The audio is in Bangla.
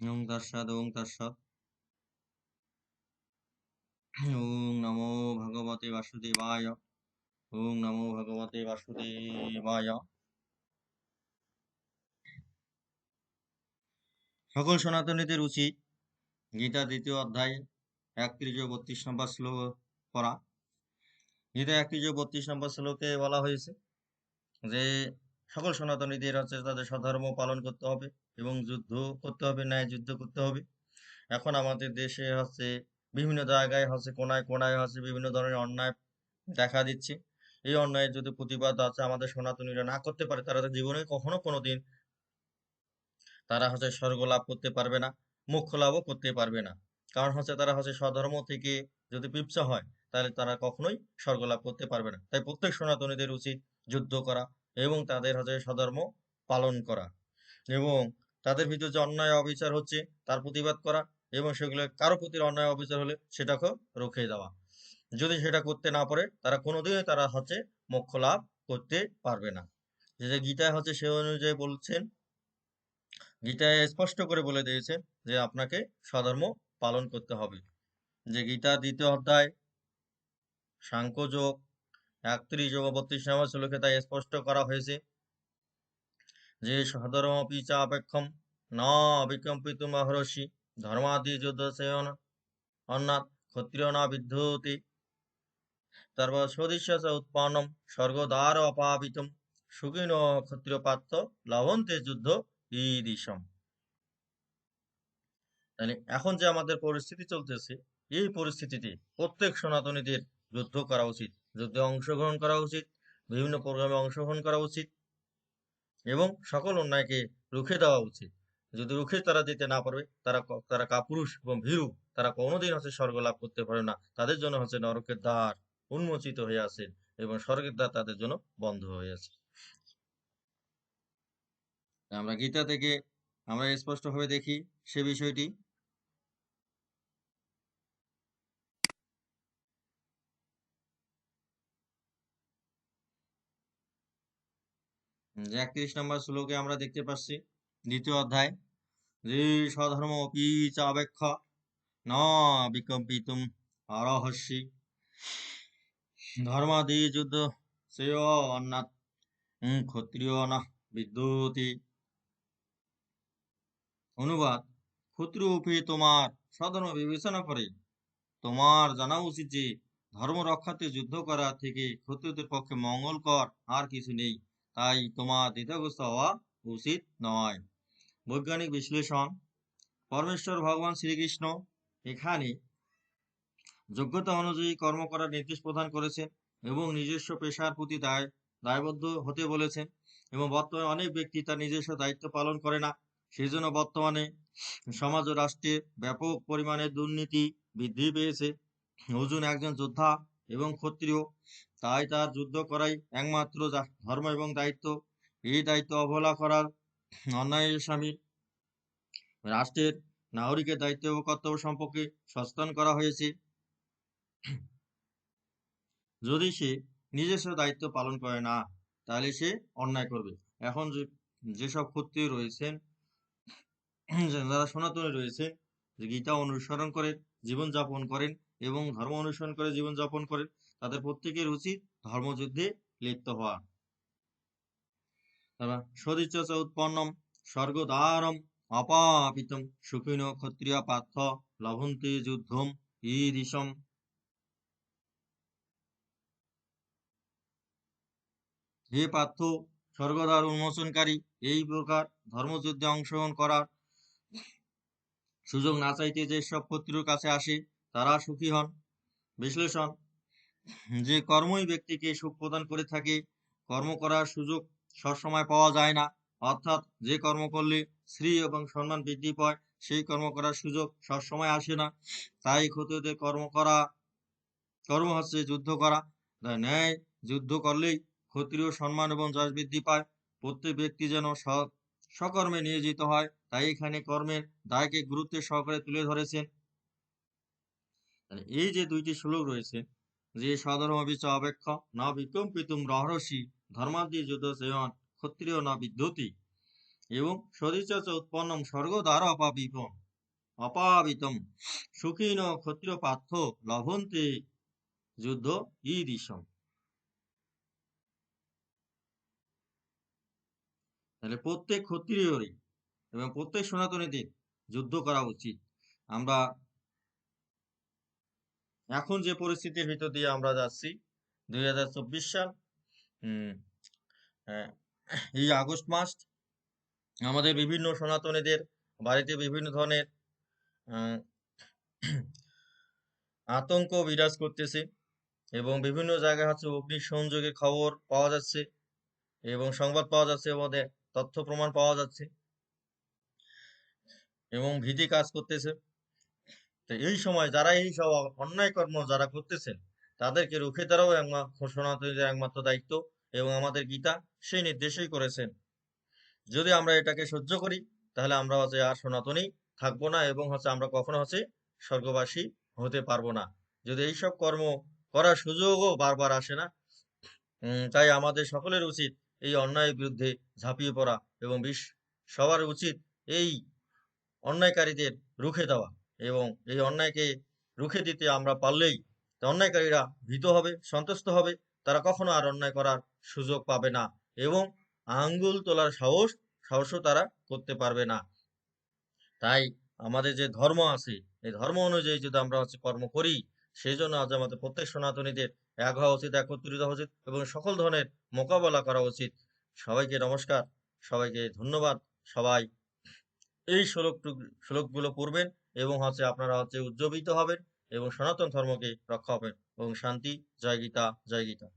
ওং তৎসৎ ওং তৎসৎ ওং নমো ভগবতে বাসুদেবায়। ওং নমো ভগবতে বাসুদেবায়। সকল সনাতনীদের উচিত গীতা দ্বিতীয় অধ্যায় একত্রিশ বত্রিশ নম্বর শ্লোক পড়া। গীতা একত্রিশ বত্রিশ নম্বর শ্লোকে বলা হয়েছে যে সকল সনাতনীদের হচ্ছে তাদের স্বধর্ম পালন করতে হবে। এবং যুদ্ধ করতে হবে, ন্যায় যুদ্ধ করতে হবে। এখন আমাদের দেশে হচ্ছে বিভিন্ন জায়গায় হচ্ছে কোনায় কোনায় হচ্ছে বিভিন্ন ধরনের অন্যায় দেখা দিচ্ছে। এই অন্যায়ের যদি প্রতিবাদ আছে আমাদের সনাতনীরা না করতে পারে, তারা তো জীবনে কখনো কোনো দিন তারা হচ্ছে স্বর্গ লাভ করতে পারবে না, মোক্ষ লাভও করতে পারবে না। কারণ হচ্ছে তারা হচ্ছে স্বধর্ম থেকে যদি পিপসা হয়, তাহলে তারা কখনোই স্বর্গ লাভ করতে পারবে না। তাই প্রত্যেক সনাতনীদের উচিত যুদ্ধ করা এবং তাদের হচ্ছে স্বধর্ম পালন করা। এবং তাদের ভিতরে যে অন্যায় অবিচার হচ্ছে, তার প্রতিবাদ করা এবং সেগুলো কারও প্রতি অন্যায় অবিচার হলে সেটাকেও রুখে দেওয়া। যদি সেটা করতে না পারে, তারা কোনোদিনই তারা হচ্ছে মোক্ষ লাভ করতে পারবে না। যে গীতায় হচ্ছে সে অনুযায়ী বলছেন, গীতায় স্পষ্ট করে বলে দিয়েছে যে আপনাকে স্বধর্ম পালন করতে হবে। যে গীতা দ্বিতীয় অধ্যায় সাংখ্যযোগ একত্রিশ ও বত্রিশ নম্বর শ্লোকে তাই স্পষ্ট করা হয়েছে। যে সধর্ম পিচা অপেক্ষম ন অবিকম্পিত মহর্ষি ধর্মাদি যুদ্ধ সেবন অন্নাথ ক্ষত্রিয় না বিদ্ধতি তারপর স্বদেশ্য উৎপন্নম স্বর্গদ্বার অপাবিতম সুখিন ক্ষত্রিয় পাত্র লবন্তে যুদ্ধ ঈদিশম তাহলে এখন যে আমাদের পরিস্থিতি চলতেছে, এই পরিস্থিতিতে প্রত্যেক সনাতনীদের যুদ্ধ করা উচিত, যুদ্ধে অংশগ্রহণ করা উচিত, বিভিন্ন প্রোগ্রামে অংশগ্রহণ করা উচিত। এবং সকল অন্যায়কে রুখে দেওয়া উচিত। যদি রুখে তারা দিতে না পারবে, তারা তারা কাপুরুষ এবং ভীরু, তারা কোনোদিন হচ্ছে স্বর্গ লাভ করতে পারে না। তাদের জন্য হচ্ছে নরকের দ্বার উন্মোচিত হয়ে আছে এবং স্বর্গের দ্বার তাদের জন্য বন্ধ হয়ে আছে। আমরা গীতা থেকে আমরা স্পষ্টভাবে দেখি সে বিষয়টি। একত্রিশ নম্বর শ্লোকে আমরা দেখতে পাচ্ছি, দ্বিতীয় অধ্যায়। যে স্বধর্ম চাবেক্ষ? ন বিকম্পিতুম অরহস্যি ধর্মাদি যুদ্ধ অন্নাথ ক্ষত্রিয় না বিদ্যুতি। অনুবাদ ক্ষত্রিয়পি তোমার স্বধর্ম বিবেচনা করে। তোমার জানা উচিত যে ধর্ম রক্ষাতে যুদ্ধ করা থেকে ক্ষত্রিয়দের পক্ষে মঙ্গলকর আর কিছু নেই। তাই তোমার দ্বিধাগ্রস্ত হওয়া উচিত নয়। বৈজ্ঞানিক বিশ্লেষণ, পরমেশ্বর ভগবান শ্রীকৃষ্ণ এখানে যোগ্যতা অনুযায়ী কর্ম করার নির্দেশ প্রদান করেছেন এবং নিজস্ব পেশার প্রতি দায়, দায়বদ্ধ হতে বলেছেন এবং বর্তমানে অনেক ব্যক্তি তার নিজস্ব দায়িত্ব পালন করে না। সেই জন্য বর্তমানে সমাজ ও রাষ্ট্রে ব্যাপক পরিমাণে দুর্নীতি বৃদ্ধি পেয়েছে। অর্জুন একজন যোদ্ধা এবং ক্ষত্রিয়। তাই তার যুদ্ধ করাই একমাত্র ধর্ম এবং দায়িত্ব। এই দায়িত্ব অবহেলা করার অন্যায়ের স্বামী। রাষ্ট্রের নাগরিকের দায়িত্ব ও কর্তব্য সম্পর্কে সচেতন করা হয়েছে। যদি সে নিজস্ব দায়িত্ব পালন করে না, তাহলে সে অন্যায় করবে। এখন যেসব ক্ষত্রিয় রয়েছেন, যারা সনাতনী রয়েছে গীতা অনুসরণ করে, জীবনযাপন করেন এবং ধর্ম অনুসরণ করে জীবনযাপন করেন তাদের প্রত্যেকের উচিত ধর্মযুদ্ধে লিপ্ত হওয়া। সদিচ্ছ উৎপন্নম স্বর্গদ্বারম অপাপিতম, সুখিন ক্ষত্রিয় পার্থ, লভন্তে যুদ্ধম ঈদিশম হে পার্থ, স্বর্গদ্বার উন্মোচনকারী, এই প্রকার ধর্মযুদ্ধে অংশগ্রহণ করার সুযোগ না চাইতে যেসব ক্ষত্রিয়র কাছে আসে তারা সুখী হন, বিশ্লেষণ। যে কর্মই ব্যক্তিকে সুখ প্রদান করে থাকে, কর্ম করার সুযোগ সবসময় পাওয়া যায় না। অর্থাৎ যে কর্ম করলে শ্রী এবং সম্মান বৃদ্ধি পায়, সেই কর্ম করার সুযোগ সবসময় আসে না। তাই ক্ষত্রিয়দের কর্ম করা, কর্ম হচ্ছে যুদ্ধ করা। ন্যায় যুদ্ধ করলেই ক্ষত্রিয় সম্মান এবং যশ বৃদ্ধি পায়। প্রত্যেক ব্যক্তি যেন সকর্মে নিয়োজিত হয়, তাই এখানে কর্মের দায়কে গুরুত্বের সহকারে তুলে ধরেছেন এই যে দুইটি শ্লোক রয়েছে, যে সধর্ম বিচ অপেক্ষ না বিকম্পিতুম রহরসি ধর্মাদি যুদ্ধ সেবন ক্ষত্রিয় না বিদ্যুতি এবং সদিচ্ছ চ উৎপন্নম স্বর্গদ্বার অপাবিপম অপাবিতম সুখীন ক্ষত্রিয় পার্থ লভন্তে যুদ্ধ ঈদিশম তাহলে প্রত্যেক ক্ষত্রিয়রই এবং প্রত্যেক সনাতনীদের যুদ্ধ করা উচিত। আমরা এখন যে পরিস্থিতির ভিতর দিয়ে আমরা যাচ্ছি দুই হাজার চব্বিশ সাল উম, এই আগস্ট মাস আমাদের বিভিন্ন সনাতনীদের বাড়িতে বিভিন্ন ধরনের আতঙ্ক বিরাজ করতেছে এবং বিভিন্ন জায়গায় হচ্ছে অগ্নি সংযোগের খবর পাওয়া যাচ্ছে এবং সংবাদ পাওয়া যাচ্ছে আমাদের তথ্য প্রমাণ পাওয়া যাচ্ছে এবং ভীতি কাজ করতেছে। এই সময় যারা এই সব অন্যায় কর্ম যারা করতেছেন, তাদেরকে রুখে দেওয়াও একমাত্র সনাতনীদের একমাত্র দায়িত্ব এবং আমাদের গীতা সেই নির্দেশই করেছেন। যদি আমরা এটাকে সহ্য করি, তাহলে আমরা হচ্ছে আর সনাতনী থাকব না এবং হচ্ছে আমরা কখনো হচ্ছে স্বর্গবাসী হতে পারব না। যদি এইসব কর্ম করার সুযোগও বারবার আসে না তাই আমাদের সকলের উচিত এই অন্যায়ের বিরুদ্ধে ঝাঁপিয়ে পড়া এবং বিশ সবার উচিত এই অন্যায়কারীদের রুখে দেওয়া। এবং এই অন্যায়কে রুখে দিতে আমরা পারলেই অন্যায়কারীরা ভীত হবে, সন্তুষ্ট হবে। তারা কখনো আর অন্যায় করার সুযোগ পাবে না এবং আঙ্গুল তোলার সাহস, সাহসও তারা করতে পারবে না। তাই আমাদের যে ধর্ম আছে, এই ধর্ম অনুযায়ী যদি আমরা হচ্ছে কর্ম করি সেই জন্য আজ আমাদের প্রত্যেক সনাতনীদের এক হওয়া উচিত, একত্রিত হওয়া উচিত এবং সকল ধরনের মোকাবেলা করা উচিত। সবাইকে নমস্কার, সবাইকে ধন্যবাদ। সবাই এই শ্লোকটুকু, শ্লোকগুলো পড়বেন। এবং হচ্ছে আপনারা হচ্ছে উজ্জীবিত হবেন এবং সনাতন ধর্মকে রক্ষা হবেন। এবং শান্তি, জয় গীতা জয় গীতা।